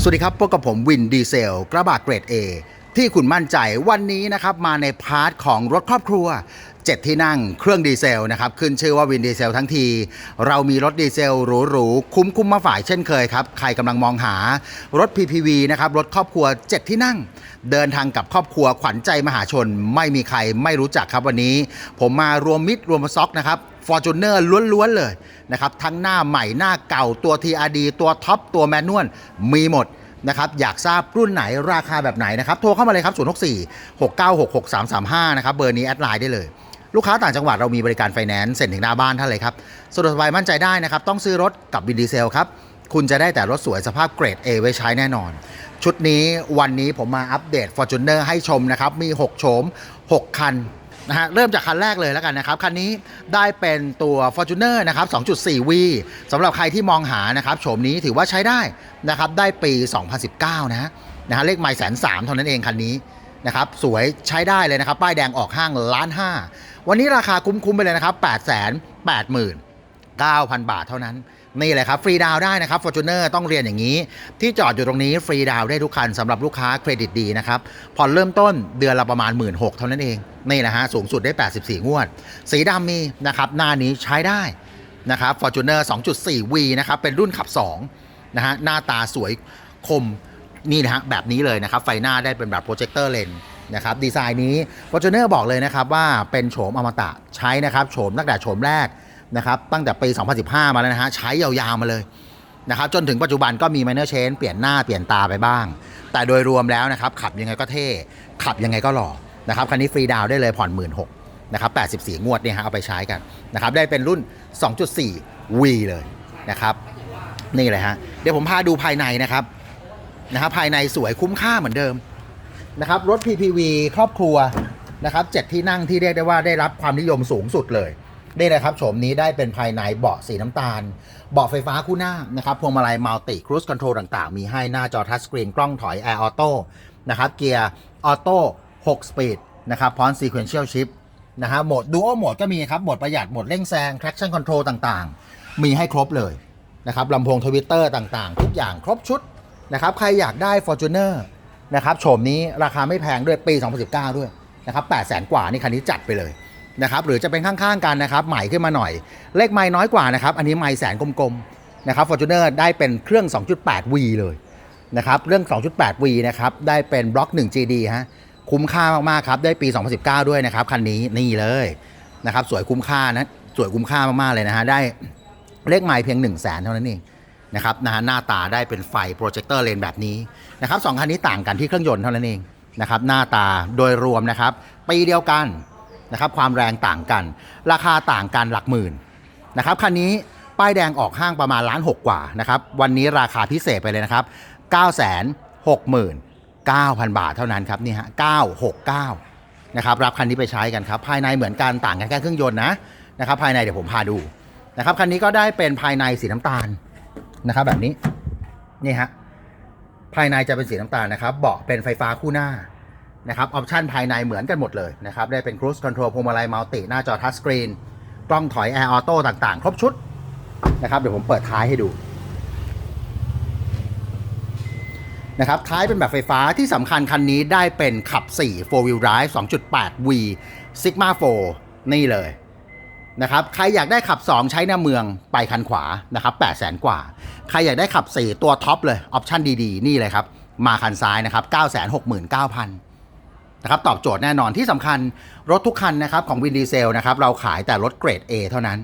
สวัสดีครับพบกับผมวินดีเซล กระบะเกรด A ที่คุณมั่นใจวันนี้นะครับมาในพาร์ทของรถครอบครัว 7 ที่นั่งเครื่องดีเซลนะครับขึ้นชื่อว่าวินดีเซลทั้งที เรามีรถดีเซลหรูๆคุ้มคุ้มมาฝ่ายเช่นเคยครับใครกำลังมองหารถ PPV นะครับรถครอบครัว 7 ที่นั่ง เดินทางกับครอบครัวขวัญใจมหาชน ไม่มีใครไม่รู้จักครับวันนี้ ผมมารวมมิตรรวมซ็อกนะครับ ฟอร์จูเนอร์ล้วนๆเลยนะครับทั้งหน้าใหม่หน้าเก่าตัว TRD ตัวท็อปตัวแมนนวลมีหมดนะครับอยากทราบรุ่นไหนราคาแบบไหนนะครับโทรเข้ามาเลยครับ 064 696 6335 นะครับเบอร์นี้แอดไลน์ได้เลยลูกค้าต่างจังหวัดเรามีบริการไฟแนนซ์เซ็นถึงหน้าบ้านท่านเลยครับสะดวกสบายมั่นใจได้นะครับ ต้องซื้อรถกับวินดีเซลครับ คุณจะได้แต่รถสวยสภาพเกรด A ไว้ใช้แน่นอน ชุดนี้วันนี้ผมมาอัปเดต Fortuner ให้ชมนะครับ มี 6 โฉม 6 คัน นะฮะเริ่มจากคันแรกเลยแล้วกันนะครับ คันนี้ได้เป็นตัว Fortuner นะครับ 2.4V สำหรับใครที่มองหานะครับโฉมนี้ถือว่าใช้ได้นะครับได้ปี 2019 นะฮะนะฮะเลขไม่แสนสามเท่านั้นเองคันนี้นะครับสวยใช้ได้เลยนะครับ ป้ายแดงออกห้างล้านห้าวันนี้ราคาคุ้มๆไปเลยนะครับ 8 8 8 9 0 0 0 บาทเท่านั้น นี่แหละครับฟรีดาวได้นะครับ Fortuner ต้องเรียนอย่างนี้ ที่จอดอยู่ตรงนี้ฟรีดาวได้ทุกคันสำหรับลูกค้าเครดิตดีนะครับผ่อนเริ่มต้นเดือนละประมาณ 1 6ื่นเท่านั้นเอง นี่นะฮะสูงสุดได้ 84 งวด สีดำมีนะครับหน้านี้ใช้ได้นะครับ Fortuner 2.4V นะครับเป็นรุ่นขับ2นะฮะหน้าตาสวยคมนี่นะฮะแบบนี้เลยนะครับไฟหน้าได้เป็นแบบโปรเจคเตอร์เลนนะครับดีไซน์นี้ Fortuner บอกเลยนะครับว่าเป็นโฉมอมตะใช้นะครับโฉมตั้งแต่โฉมแรก นะครับตั้งแต่ปี 2015 มาแล้วนะฮะใช้ยาวๆมาเลยนะครับจนถึงปัจจุบันก็มี minor change เปลี่ยนหน้าเปลี่ยนตาไปบ้าง แต่โดยรวมแล้วนะครับขับยังไงก็เท่ ขับยังไงก็หล่อนะครับคันนี้ฟรีดาวได้เลยผ่อน 1 6ื่นนะครับ84 งวดเนี่ยฮะเอาไปใช้กันนะครับได้เป็นรุ่น 2.4 V เลยนะครับนี่เลยฮะเดี๋ยวผมพาดูภายในนะครับนะครับภายในสวยคุ้มค่าเหมือนเดิมนะครับรถ PPV ครอบครัวนะครับเจ็ดที่นั่งที่เรียกได้ว่าได้รับความนิยมสูงสุดเลย นี่นะครับโฉมนี้ได้เป็นภายในเบาะสีน้ำตาล เบาะไฟฟ้าคู่หน้านะครับพวงมาลัยมัลติครู e คอนโทรลต่างๆ มีให้หน้าจอทัชสกรีนกล้องถอยแอร์ออโต้นะครับเกียร์ออโต้6สปีดนะครับพร้อม sequential shift นะฮะโหมด dual โหมดก็มีครับโหมดประหยัดโหมดเร่งแซง traction control ต่างๆ มีให้ครบเลยนะครับลำโพงทวิตเตอร์ต่างๆ ทุกอย่างครบชุดนะครับใครอยากได้ Fortuner นะครับโฉมนี้ราคาไม่แพงด้วยปี 2019 ด้วยนะครับ8 0 0 0 0กว่านี่คันนี้จัดไปเลย นะครับหรือจะเป็นข้างๆกันนะครับใหม่ขึ้นมาหน่อย เลขไม่น้อยกว่านะครับอันนี้ไม่แสนกลมๆนะครับ Fortuner ได้เป็นเครื่อง 2.8V เลยนะครับเรื่อง 2.8V นะครับได้เป็นบล็อก 1 GD ฮะคุ้มค่ามากๆครับได้ปี 2019 ด้วยนะครับคันนี้นี่เลยนะครับสวยคุ้มค่านะสวยคุ้มค่ามากๆเลยนะฮะได้เลขไม่เพียง 1 0 0 0 0แสนเท่านั้นเองนะครับนะฮะหน้าตาได้เป็นไฟโปรเจคเตอร์เลนแบบนี้นะครับสองคันนี้ต่างกันที่เครื่องยนต์เท่านั้นเองนะครับหน้าตาโดยรวมนะครับปีเดียวกัน นะครับความแรงต่างกัน ราคาต่างกันหลักหมื่นนะครับคันนี้ป้ายแดงออกห้างประมาณล้านหกกว่านะครับวันนี้ราคาพิเศษไปเลยนะครับ 9 6 9 0 0 0 บาทเท่านั้นครับนี่ฮะ969นะครับรับคันนี้ไปใช้กันครับภายในเหมือนกันต่างกันแค่เครื่องยนต์นะนะครับภายในเดี๋ยวผมพาดูนะครับคันนี้ก็ได้เป็นภายในสีน้ำตาลนะครับแบบนี้นี่ฮะภายในจะเป็นสีน้ำตาลนะครับเบาะเป็นไฟฟ้าคู่หน้า นะครับออปชันภายในเหมือนกันหมดเลยนะครับได้เป็น Cruise Control พวงมาลัยมัลติหน้าจอทัชสกรีนกล้องถอยแอร์ออโต้ต่างๆ ครบชุดนะครับเดี๋ยวผมเปิดท้ายให้ดูนะครับท้ายเป็นแบบไฟฟ้าที่สำคัญคันนี้ได้เป็นขับ 4 4 wheel drive 2.8 V Sigma 4 นี่เลยนะครับใครอยากได้ขับ 2 ใช้ในเมืองไปคันขวานะครับ8 0 0 0 0กว่า ใครอยากได้ขับ 4 ตัวท็อปเลย ออปชั่นดีๆ นี่เลยครับ มาคันซ้ายนะครับ 969,000 นะครับตอบโจทย์แน่นอนที่สำคัญรถทุกคันนะครับของวินดีเซลนะครับเราขายแต่รถเกรด A เท่านั้น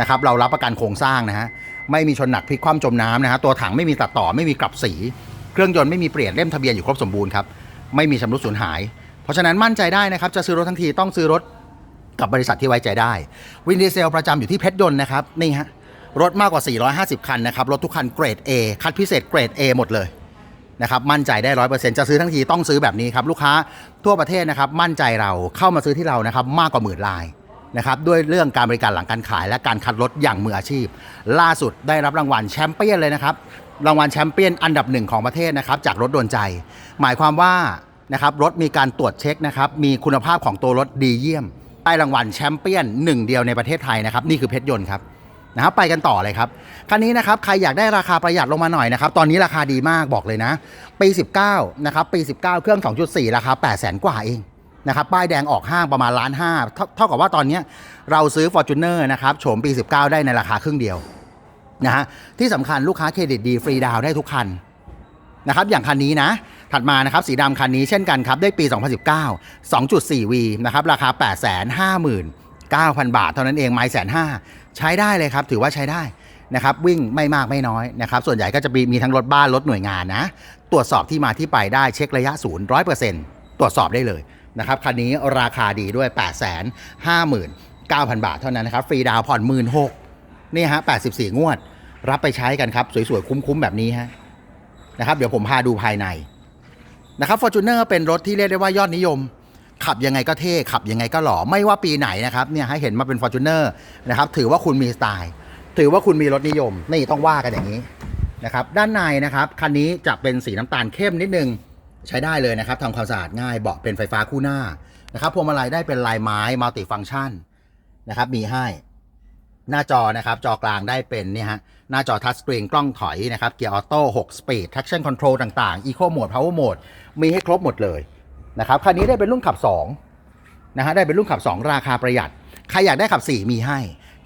นะครับเรารับประกันโครงสร้างนะฮะไม่มีชนหนักพลิกคว่ำจมน้ำนะฮะตัวถังไม่มีตัดต่อไม่มีกลับสี เครื่องยนต์ไม่มีเปลี่ยนเล่มทะเบียนอยู่ครบสมบูรณ์ครับไม่มีชำรุดสูญหาย เพราะฉะนั้นมั่นใจได้นะครับจะซื้อรถทั้งทีต้องซื้อรถกับบริษัทที่ไว้ใจได้ วินดีเซลประจำอยู่ที่เพชรยนต์นะครับนี่ฮะรถมากกว่า 450 คันนะครับรถทุกคันเกรด A คัดพิเศษเกรด A หมดเลย นะครับมั่นใจได้ร้อยเปอร์เซ็นต์จะซื้อทั้งทีต้องซื้อแบบนี้ครับลูกค้าทั่วประเทศนะครับมั่นใจเราเข้ามาซื้อที่เรานะครับมากกว่าหมื่นลายนะครับด้วยเรื่องการบริการหลังการขาย และการคัดรถอย่างมืออาชีพ ล่าสุดได้รับรางวัลแชมเปี้ยนเลยนะครับรางวัลแชมเปี้ยนอันดับหนึ่งของประเทศนะครับจากรถโดนใจ หมายความว่านะครับรถมีการตรวจเช็คนะครับมีคุณภาพของตัวรถดีเยี่ยม ได้รางวัลแชมเปี้ยนหนึ่งเดียวในประเทศไทยนะครับนี่คือเพชรยนต์ครับ นะครับไปกันต่อเลยครับคันนี้นะครับใครอยากได้ราคาประหยัดลงมาหน่อยนะครับตอนนี้ราคาดีมากบอกเลยนะ ปี 19นะครับปี 19 เครื่อง 2.4 ราคา 8 0 0 0 0กว่าเองนะครับป้ายแดงออกห้างประมาณล้านห้าเท่ากับว่าตอนนี้เราซื้อ Fortuner นะครับโฉมปี 19 ได้ในราคาครึ่งเดียวนะฮะที่สำคัญลูกค้าเครดิตดีฟรีดาวได้ทุกคันนะครับอย่างคันนี้นะ ถัดมานะครับสีดำคันนี้เช่นกันครับได้ปี 2019 2.4V นะครับราคา 859,000 บาท เท่านั้นเองไม้แสนห้า ใช้ได้เลยครับ ถือว่าใช้ได้นะครับวิ่งไม่มากไม่น้อยนะครับส่วนใหญ่ก็จะมีมีทั้งรถบ้านรถหน่วยงานนะ ตรวจสอบที่มาที่ไปได้เช็คระยะศูนย์ร้อยเปอร์เซ็นต์ตรวจสอบได้เลยนะครับคันนี้ราคาดีด้วย 8 5 9 0 0 0 บาทเท่านั้นนะครับฟรีดาวผ่อน1 6 0 0นี่ฮะ84 งวด รับไปใช้กันครับ สวยๆ คุ้มๆ แบบนี้ฮะนะครับเดี๋ยวผมพาดูภายในนะครับ Fortuner เป็นรถที่เรียกได้ว่ายอดนิยม ขับยังไงก็เท่ ขับยังไงก็หล่อ ไม่ว่าปีไหนนะครับเนี่ยให้เห็นมาเป็น Fortuner นะครับถือว่าคุณมีสไตล์ถือว่าคุณมีรถนิยม นี่ต้องว่ากันอย่างนี้นะครับด้านในนะครับคันนี้จะเป็นสีน้ำตาลเข้มนิดนึงใช้ได้เลยนะครับทำความสะอาดง่ายเบาะเป็นไฟฟ้าคู่หน้านะครับพวงมาลัยได้เป็นลายไม้มัลติฟัง c t ชันนะครับมีให้หน้าจอนะครับจอกลางได้เป็นเนี่ยฮะหน้าจอทัชสกรีนกล้องถอยนะครับเกียร์ออโต้6สปีด traction control ต่างๆ eco mode power mode มีให้ครบหมดเลย นะครับคันนี้ได้เป็นรุ่นขับ2นะฮะได้เป็นรุ่นขับ 2 ราคาประหยัด ใครอยากได้ขับ 4 มีให้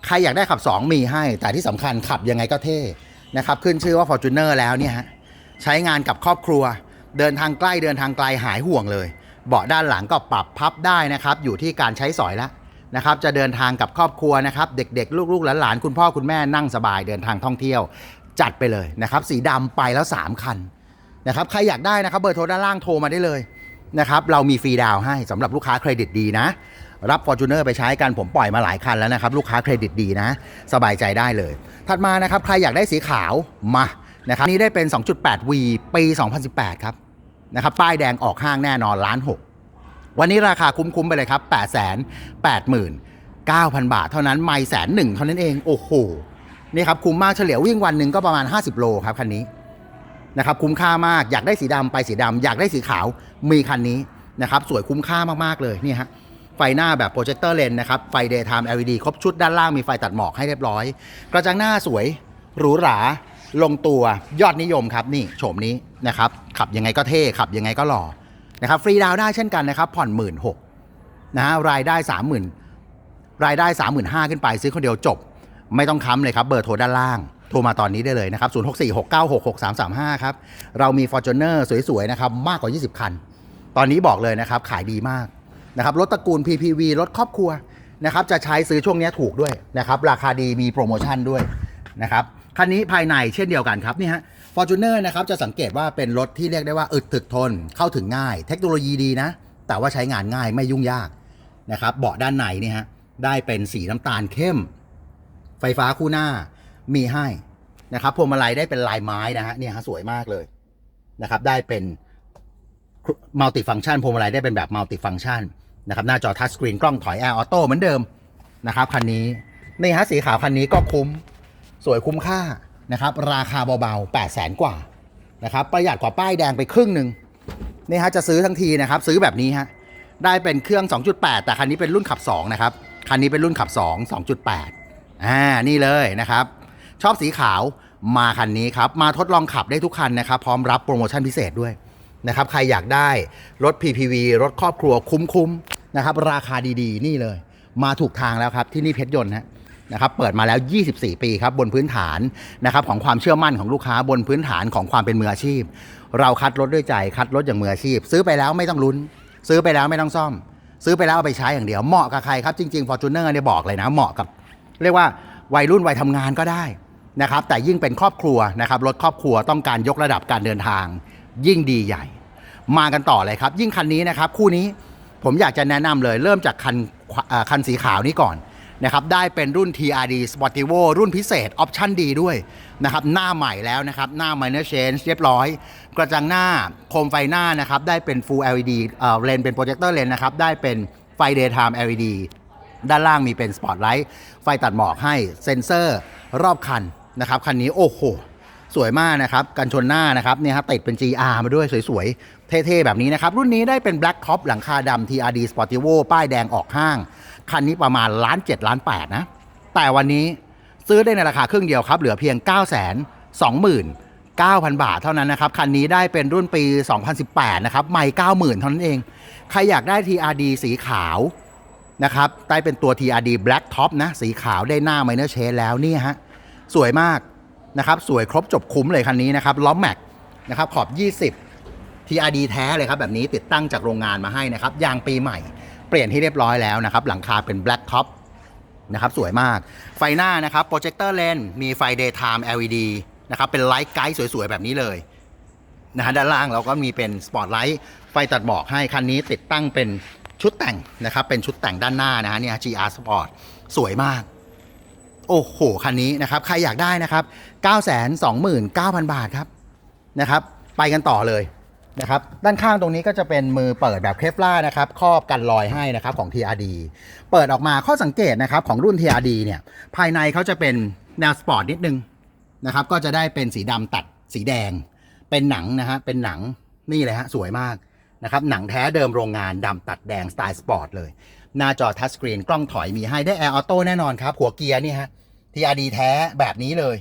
ใครอยากได้ขับ 2 มีให้ แต่ที่สำคัญขับยังไงก็เท่นะครับขึ้นชื่อว่า Fortuner แล้วเนี่ยฮะใช้งานกับครอบครัว เดินทางใกล้เดินทางไกลหายห่วงเลย เบาะด้านหลังก็ปรับพับได้นะครับอยู่ที่การใช้สอยละนะครับจะเดินทางกับครอบครัวนะครับเด็กๆ ลูกๆหลานๆคุณพ่อคุณแม่นั่งสบายเดินทางท่องเที่ยว จัดไปเลยนะครับสีดำไปแล้ว 3 คันนะครับใครอยากได้นะครับเบอร์โทรด้านล่างโทรมาได้เลย นะครับเรามีฟรีดาวให้สำหรับลูกค้าเครดิตดีนะ รับ Fortuner ไปใช้กันผมปล่อยมาหลายคันแล้วนะครับ ลูกค้าเครดิตดีนะ สบายใจได้เลย ถัดมานะครับ ใครอยากได้สีขาวมานะครับนี่ได้เป็น 2.8V ปี 2018 ครับนะครับป้ายแดงออกห้างแน่นอนล้านหกวันนี้ราคาคุ้มๆไปเลยครับ 8 8 9 0 0 0 บาทเท่านั้นไม่แสนหนึ่งเท่านั้นเอง โอ้โห นี่ครับ คุ้มมากเฉลี่ยวิ่งวันหนึ่งก็ประมาณ 50 โลครับคันนี้ นะครับคุ้มค่ามากอยากได้สีดำไปสีดำอยากได้สีขาวมีคันนี้นะครับสวยคุ้มค่ามากๆเลยนี่ฮะไฟหน้าแบบโปรเจคเตอร์เลนนะครับไฟ daytime LED ครบชุดด้านล่างมีไฟตัดหมอกให้เรียบร้อย กระจังหน้าสวยหรูหราลงตัวยอดนิยมครับนี่โฉมนี้นะครับขับยังไงก็เท่ขับยังไงก็หล่อนะครับฟรีดาวได้เช่นกันนะครับผ่อนหมื่นหกนะฮะรายได้สามหมื่นรายได้สามหมื่นห้าขึ้นไปซื้อคนเดียวจบ ไม่ต้องค้ำเลยครับเบอร์โทรด้านล่าง ทรมาตอนนี้ได้เลยนะครับ 0 6 4 6 9 6 6 3 3 5 ครับ เรามี Fortuner สวยๆ นะครับ มากกว่า 20 คัน ตอนนี้บอกเลยนะครับ ขายดีมากนะครับรถตระกูล PPV รถครอบครัวนะครับจะใช้ซื้อช่วงนี้ถูกด้วยนะครับ ราคาดีมีโปรโมชั่นด้วยนะครับคันนี้ภายในเช่นเดียวกันครับนี่ฮะ Fortuner นะครับจะสังเกตว่าเป็นรถที่เรียกได้ว่าอึดถึกทนเข้าถึงง่าย เทคโนโลยีดีนะ แต่ว่าใช้งานง่ายไม่ยุ่งยากนะครับเบาะด้านในนี่ฮะได้เป็นสีน้ำตาลเข้ม ไฟฟ้าคู่หน้า มีให้นะครับพวงมาลัยได้เป็นลายไม้นะฮะเนี่ยฮะสวยมากเลยนะครับ ได้เป็นมัลติฟัง c t ชันพวงมาลัยได้เป็นแบบมัลติฟัง c t ชันนะครับหน้าจอทัชสกรีนกล้องถอยแอร์ออโต้เหมือนเดิมนะครับคันนี้นี่ฮะสีขาวคันนี้ก็คุ้มสวยคุ้มค่านะครับ ราคาเบาๆ8 0 0แสนกว่านะครับ ประหยัดกว่าป้ายแดงไปครึ่งหนึ่งนี่ฮะจะซื้อทั้งทีนะครับ ซื้อแบบนี้ฮะได้เป็นเครื่อง 2.8 แต่คันนี้เป็นรุ่นขับ 2 นะครับ คันนี้เป็นรุ่นขับ 2 2.8 อ่า นี่เลยนะครับ ชอบสีขาวมาคันนี้ครับ มาทดลองขับได้ทุกคันนะครับ พร้อมรับโปรโมชั่นพิเศษด้วยนะครับ ใครอยากได้รถ PPV รถครอบครัวคุ้มๆนะครับ ราคาดีๆ นี่เลย มาถูกทางแล้วครับ ที่นี่เพชรยนต์ฮะนะครับเปิดมาแล้ว 24 ปีครับบนพื้นฐานนะครับของความเชื่อมั่นของลูกค้าบนพื้นฐานของความเป็นมืออาชีพ เราคัดรถด้วยใจคัดรถอย่างมืออาชีพ ซื้อไปแล้วไม่ต้องลุ้น ซื้อไปแล้วไม่ต้องซ่อม ซื้อไปแล้วเอาไปใช้อย่างเดียวเหมาะกับใครครับจริงๆ Fortuner เนี่ยบอกเลยนะเหมาะกับ เรียกว่าวัยรุ่นวัยทำงานก็ได้ นะครับแต่ยิ่งเป็นครอบครัวนะครับรถครอบครัวต้องการยกระดับการเดินทาง ยิ่งดีใหญ่ มากันต่อเลยครับ ยิ่งคันนี้นะครับ คู่นี้ผมอยากจะแนะนำเลย เริ่มจากคันคันสีขาวนี้ก่อนนะครับได้เป็นรุ่น TRD Sportivo รุ่นพิเศษ ออปชั่นดีด้วยนะครับหน้าใหม่แล้วนะครับ หน้า minor change เรียบร้อย กระจังหน้าโคมไฟหน้านะครับ ได้เป็น full LED เอ่อเลนเป็นโปรเจคเตอร์เลนนะครับ ได้เป็นไฟ daytime LED ด้านล่างมีเป็นสปอตไลท์ไฟตัดหมอกให้เซ็นเซอร์รอบคัน นะครับคันนี้โอ้โหสวยมากนะครับกันชนหน้านะครับเนี่ยฮะติดเป็น GR มาด้วยสวยๆ เท่ๆ แบบนี้นะครับ รุ่นนี้ได้เป็น Black Top หลังคาดำ TRD Sportivo ป้ายแดงออกห้าง คันนี้ประมาณล้านเจ็ดล้านแปดนะ แต่วันนี้ซื้อได้ในราคาครึ่งเดียวครับ เหลือเพียง 9 2 9 0 0 0 บาทเท่านั้นนะครับ คันนี้ได้เป็นรุ่นปี 2018 นะครับ ไม่ 90,000 เท่านั้นเอง ใครอยากได้ TRD สีขาวนะครับได้เป็นตัว TRD Black Top นะ สีขาวได้หน้า Minor Shade แล้วนี่ฮะ สวยมากนะครับ สวยครบจบคุ้มเลยคันนี้นะครับล้อแม็กนะครับขอบ 20 TRD แท้เลยครับแบบนี้ติดตั้งจากโรงงานมาให้นะครับยางปีใหม่ เปลี่ยนที่เรียบร้อยแล้วนะครับ หลังคาเป็น Black Top นะครับสวยมาก ไฟหน้านะครับโปรเจคเตอร์เลนมีไฟ daytime LED นะครับเป็นไลท์ไกด์สวยๆ แบบนี้เลยนะฮะด้านล่างเราก็มีเป็นสปอตไลท์ไฟตัดหมอกให้คันนี้ติดตั้งเป็นชุดแต่งนะครับเป็นชุดแต่งด้านหน้านะฮะเนี่ย GR Sport สวยมาก โอ้โห คันนี้นะครับ ใครอยากได้นะครับ 929,000 บาทครับนะครับ ไปกันต่อเลยนะครับ ด้านข้างตรงนี้ก็จะเป็นมือเปิดแบบเคฟล่านะครับ ครอบกันรอยให้นะครับของ TRD เปิดออกมาข้อสังเกตนะครับของรุ่น TRD เนี่ย ภายในเขาจะเป็นแนวสปอร์ตนิดนึงนะครับ ก็จะได้เป็นสีดำตัดสีแดง เป็นหนังนะฮะ เป็นหนังนี่เลยฮะ สวยมากนะครับ หนังแท้เดิมโรงงานดำตัดแดงสไตล์สปอร์ตเลย หน้าจอทัชสกรีนกล้องถอยมีให้ได้แอร์ออโต้แน่นอนครับ หัวเกียร์นี่ฮะ TRD แท้แบบนี้เลย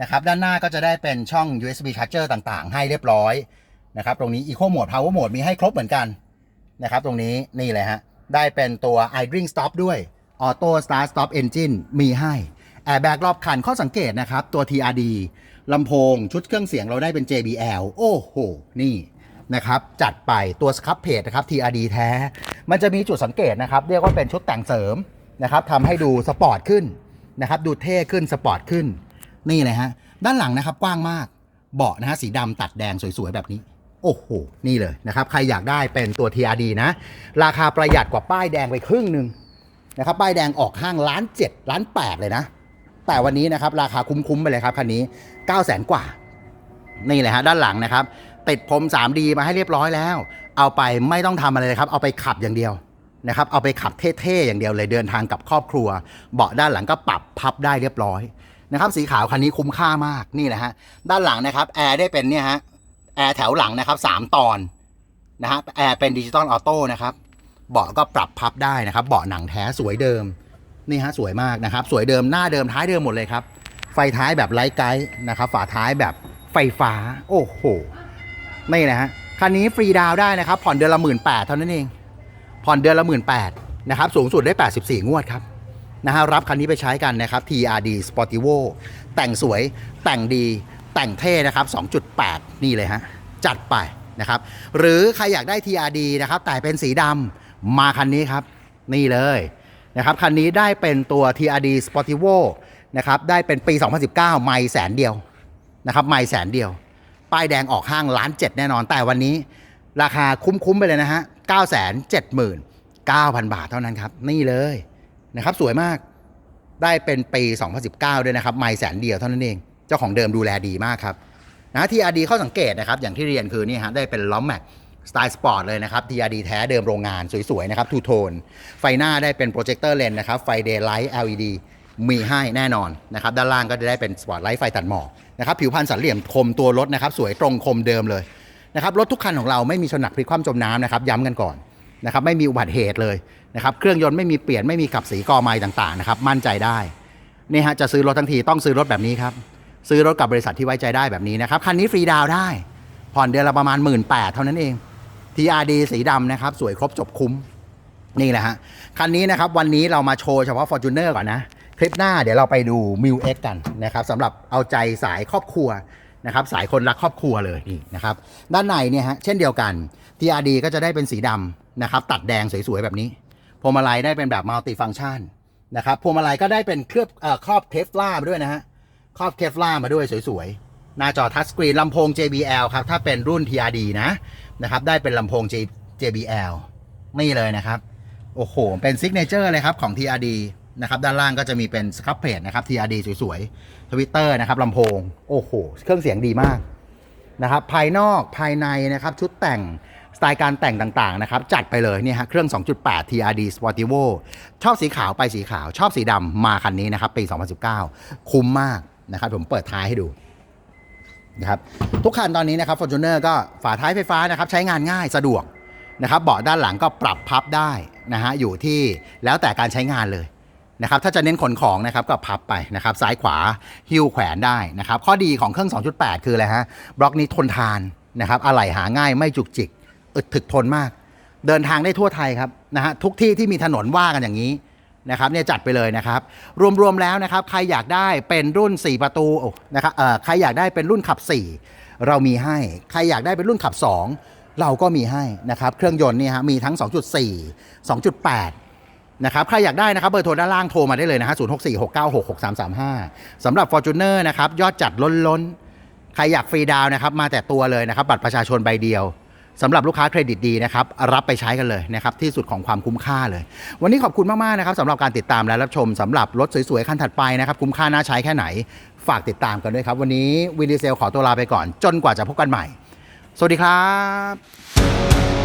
นะครับ ด้านหน้าก็จะได้เป็นช่อง USB charger ต่างๆ ให้เรียบร้อยนะครับ ตรงนี้ Eco Mode Power Mode มีให้ครบเหมือนกันนะครับ ตรงนี้นี่เลยฮะ ได้เป็นตัว idling stop ด้วย Auto Start Stop Engine มีให้ Airbag รอบคันข้อสังเกตนะครับ ตัว TRD ลำโพงชุดเครื่องเสียงเราได้เป็น JBL โอ้โห นี่นะครับ จัดไปตัวสครับเพจนะครับ TRD แท้ มันจะมีจุดสังเกตนะครับ เรียกว่าเป็นชุดแต่งเสริมนะครับทำให้ดูสปอร์ตขึ้นนะครับ ดูเท่ขึ้นสปอร์ตขึ้น นี่เลยฮะ ด้านหลังนะครับกว้างมาก เบาะนะฮะสีดำตัดแดงสวยๆ แบบนี้ โอ้โห นี่เลยนะครับ ใครอยากได้เป็นตัว TRD นะ ราคาประหยัดกว่าป้ายแดงไปครึ่งหนึ่งนะครับ ป้ายแดงออกห้างล้านเจ็ดล้านแปดเลยนะ แต่วันนี้นะครับราคาคุ้มๆไปเลยครับคันนี้9 0 0 0 0 0 กว่า นี่เลยฮะด้านหลังนะครับติดพรม 3D มาให้เรียบร้อยแล้ว เอาไปไม่ต้องทำอะไรเลยครับ เอาไปขับอย่างเดียวนะครับ เอาไปขับเท่ๆอย่างเดียวเลยเดินทางกับครอบครัว เบาะด้านหลังก็ปรับพับได้เรียบร้อยนะครับ สีขาวคันนี้คุ้มค่ามากนี่แหละฮะด้านหลังนะครับแอร์ได้เป็นเนี่ยฮะแอร์แถวหลังนะครับสามตอนนะฮะแอร์เป็นดิจิตอลออโต้นะครับเบาะก็ปรับพับได้นะครับ เบาะหนังแท้สวยเดิมนี่ฮะสวยมากนะครับ สวยเดิมหน้าเดิมท้ายเดิมหมดเลยครับ ไฟท้ายแบบไลท์ไกด์นะครับ ฝาท้ายแบบไฟฟ้า โอ้โหนี่นะฮะ คันนี้ฟรีดาวได้นะครับผ่อนเดือนละหมื่นแปดเท่านั้นเอง ผ่อนเดือนละหมื่นแปดนะครับสูงสุดได้ 84 งวดครับนะฮะรับคันนี้ไปใช้กันนะครับ TRD Sportivo แต่งสวยแต่งดีแต่งเท่นะครับ 2.8 นี่เลยฮะจัดไปนะครับหรือใครอยากได้ TRD นะครับแต่เป็นสีดำมาคันนี้ครับ นี่เลยนะครับคันนี้ได้เป็นตัว TRD Sportivo นะครับได้เป็นปี 2019 ไม่แสนเดียวนะครับไม่แสนเดียว ป้ายแดงออกห้างล้านเจ็ดแน่นอน แต่วันนี้ราคาคุ้มๆไปเลยนะฮะ 9 7 9 0 0 0 บาทเท่านั้นครับ นี่เลยนะครับ สวยมากได้เป็นปี 2019 ด้วยนะครับ ไม่แสนเดียวเท่านั้นเอง เจ้าของเดิมดูแลดีมากครับนะทีอาร์ดีข้อสังเกตนะครับ อย่างที่เรียนคือนี่ฮะได้เป็นล้อมแม็กสไตล์สปอร์ตเลยนะครับ TRD แท้เดิมโรงงานสวยๆนะครับทูโทนไฟหน้าได้เป็นโปรเจคเตอร์เลนนะครับไฟเดย์ไลท์ LED มีให้แน่นอนนะครับด้านล่างก็จะได้เป็นสปอร์ตไลท์ไฟตัดหมอกนะครับผิวพรรณสันเหลี่ยมคมตัวรถนะครับสวยตรงคมเดิมเลยนะครับรถทุกคันของเราไม่มีชนหนักพลิกคว่ำจมน้ำนะครับย้ำกันก่อนนะครับไม่มีอุบัติเหตุเลยนะครับเครื่องยนต์ไม่มีเปลี่ยนไม่มีขับสีกอไม้ต่างๆนะครับมั่นใจได้นี่ฮะจะซื้อรถทั้งทีต้องซื้อรถแบบนี้ครับซื้อรถกับบริษัทที่ไว้ใจได้แบบนี้นะครับคันนี้ฟรีดาวได้ ผ่อนเดือนละประมาณ 1 8ื่นเท่านั้นเอง TRD สีดำนะครับสวยครบจบคุ้มนี่แหละฮะคันนี้นะครับวันนี้เรามาโชว์เฉพาะ Fortuner ก่อนนะ คลิปหน้าเดี๋ยวเราไปดู m i l X กันนะครับสำหรับเอาใจสายครอบครัวนะครับสายคนรักครอบครัวเลยนี่นะครับด้านในเนี่ยฮะเช่นเดียวกัน TRD ก็จะได้เป็นสีดำนะครับตัดแดงสวยๆ แบบนี้พวงมาลัยได้เป็นแบบมัลติฟัง c t ชันนะครับพวงมาลัยก็ได้เป็นเคลือบครอบเทฟลามาด้วยนะฮะครอบเทฟลามาด้วยสวยๆ หน้าจอทัชสกรีนลำโพง JBL ครับถ้าเป็นรุ่น TRD นะนะครับได้เป็นลำโพง J JBL นี่เลยนะครับโอ้โหเป็นซิกเนเจอร์เลยครับของ TRD นะครับด้านล่างก็จะมีเป็นสครับเพจนะครับ TRD สวยๆทวิตเตอร์นะครับลำโพง โอ้โห เครื่องเสียงดีมากนะครับภายนอกภายในนะครับชุดแต่งสไตล์การแต่งต่างๆนะครับจัดไปเลยเนี่ยฮะเครื่อง 2.8 TRD Sportivo ชอบสีขาวไปสีขาว ชอบสีดำมาคันนี้นะครับปี 2019 คุ้มมากนะครับผมเปิดท้ายให้ดูนะครับทุกคันตอนนี้นะครับ Fortuner ก็ฝาท้ายไฟฟ้านะครับใช้งานง่ายสะดวกนะครับเบาะด้านหลังก็ปรับพับได้นะฮะอยู่ที่แล้วแต่การใช้งานเลย นะครับถ้าจะเน้นขนของนะครับก็พับไปนะครับซ้ายขวาหิ้วแขวนได้นะครับข้อดีของเครื่อง 2.8 คืออะไรฮะบล็อกนี้ทนทานนะครับอะไหล่หาง่ายไม่จุกจิก อึดถึกทนมาก เดินทางได้ทั่วไทยครับนะฮะทุกที่ที่มีถนนว่ากันอย่างนี้นะครับเนี่ยจัดไปเลยนะครับ รวมๆแล้วนะครับใครอยากได้เป็นรุ่น 4 ประตูนะครับเอ่อใครอยากได้เป็นรุ่นขับ 4 เรามีให้ ใครอยากได้เป็นรุ่นขับ 2 เราก็มีให้นะครับเครื่องยนต์นี่ฮะมีทั้ง 2.4 2.8 นะครับใครอยากได้นะครับเบอร์โทรด้านล่างโทรมาได้เลยนะฮะ0 6 4 6 9 6 6 3 3 5สามสามห้าสำหรับ Fortuner นะครับยอดจัดล้นล้นใครอยากฟรีดาวน์นะครับมาแต่ตัวเลยนะครับบัตรประชาชนใบเดียวสำหรับลูกค้าเครดิตดีนะครับรับไปใช้กันเลยนะครับที่สุดของความคุ้มค่าเลย วันนี้ขอบคุณมากๆนะครับสำหรับการติดตามและรับชมสำหรับรถสวยๆคันถัดไปนะครับคุ้มค่าน่าใช้แค่ไหน ฝากติดตามกันด้วยครับ วันนี้วินดีเซลขอตัวลาไปก่อน จนกว่าจะพบกันใหม่ สวัสดีครับ